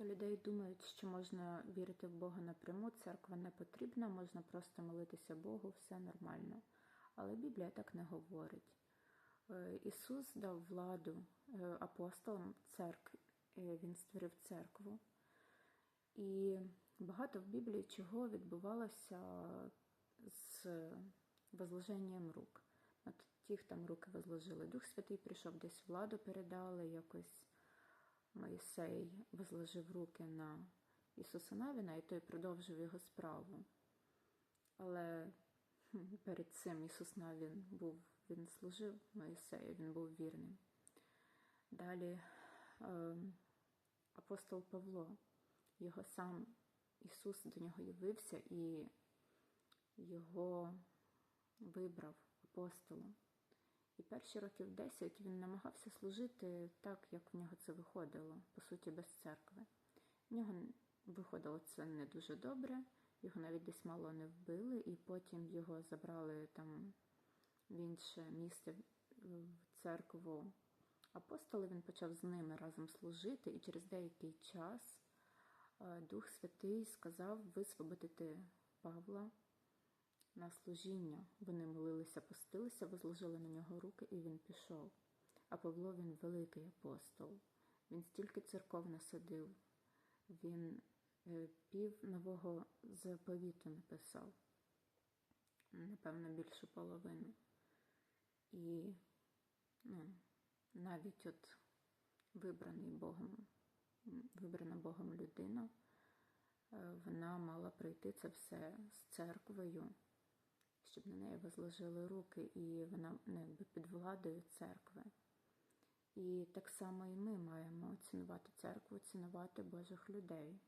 Багато людей думають, що можна вірити в Бога напряму, церква не потрібна, можна просто молитися Богу, все нормально. Але Біблія так не говорить. Е, Ісус дав владу е, апостолам церкві, е, Він створив церкву. І багато в Біблії чого відбувалося з возложенням рук. От тих там руки возложили. Дух Святий прийшов, десь владу передали, якось Моїсей возложив руки на Ісуса Навіна, і той продовжив його справу. Але перед цим Ісус Навін був, він служив Моїсею, він був вірним. Далі е, апостол Павло, його сам Ісус до нього явився і його вибрав апостолом. І перші років 10 він намагався служити так, як в нього це виходило, по суті, без церкви. В нього виходило це не дуже добре, його навіть десь мало не вбили, і потім його забрали там в інше місце в церкву апостоли. Він почав з ними разом служити, і через деякий час е, Дух Святий сказав висвободити Павла на служіння. Вони молилися, постилися, возложили на нього руки, і він пішов. А Павло він великий апостол. Він стільки церков насадив, він е, пів нового заповіту написав, напевно, більшу половину. І ну, навіть от вибраний Богом, вибрана Богом людина, е, вона мала пройти це все з церквою щоб на неї возложили руки, і вона ну, якби під владою церкви. І так само і ми маємо цінувати церкву, цінувати Божих людей.